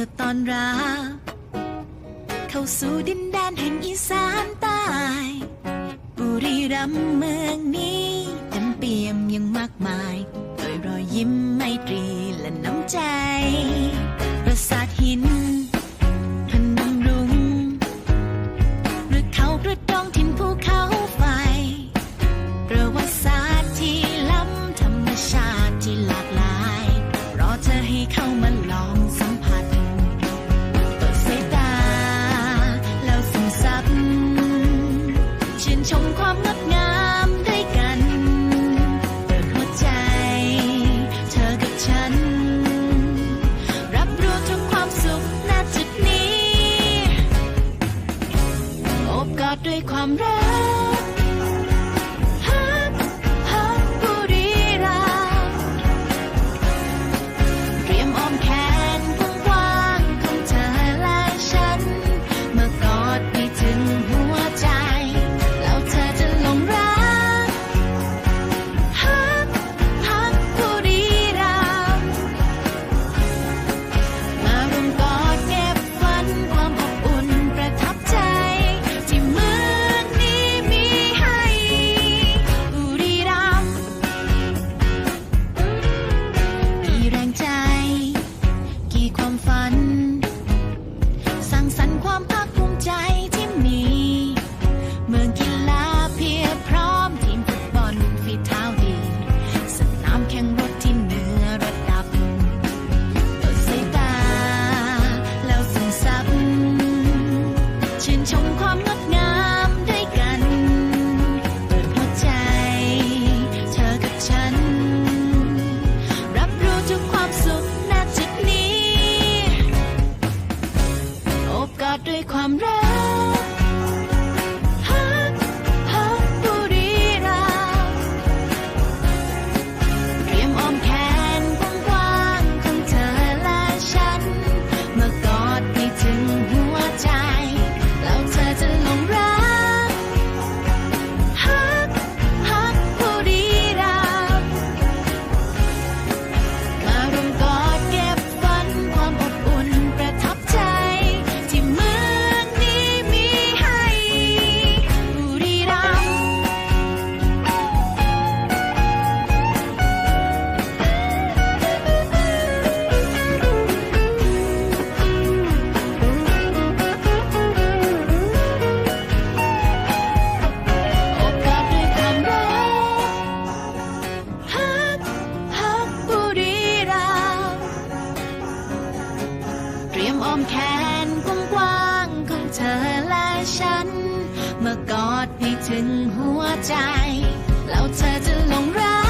อตอนรับ เข้าสู่ดินแดนแห่งอีสานใต้บุรีรัมเมืองนี้เต็เปี่ยมยังมากมายโดยรอยยิ้มไมตรีและน้ำใจ আমরা กอดให้ถึงหัวใจ แล้วเธอจะหลงรัก